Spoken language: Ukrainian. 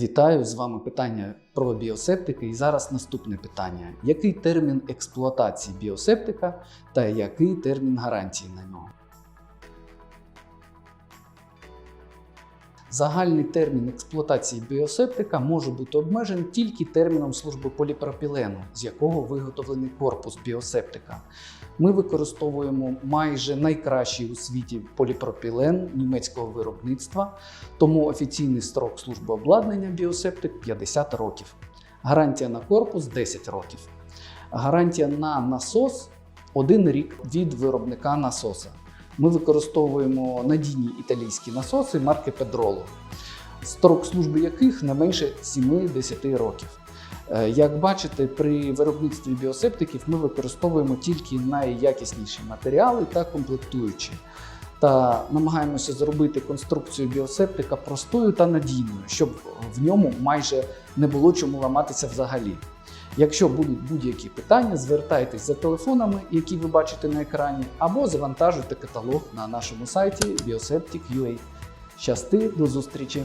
Вітаю з вами питання про біосептики. І зараз наступне питання: який термін експлуатації біосептика та який термін гарантії на нього? Загальний термін експлуатації біосептика може бути обмежений тільки терміном служби поліпропілену, з якого виготовлений корпус біосептика. Ми використовуємо майже найкращий у світі поліпропілен німецького виробництва, тому офіційний строк служби обладнання біосептик 50 років. Гарантія на корпус 10 років. Гарантія на насос 1 рік від виробника насоса. Ми використовуємо надійні італійські насоси марки Pedrolo, строк служби яких не менше 7-10 років. Е, Як бачите, при виробництві біосептиків ми використовуємо тільки найякісніші матеріали та комплектуючі. Та намагаємося зробити конструкцію біосептика простою та надійною, щоб в ньому майже не було чому ламатися взагалі. Якщо будуть будь-які питання, звертайтесь за телефонами, які ви бачите на екрані, або завантажуйте каталог на нашому сайті bioseptic.ua. Щасти, до зустрічі!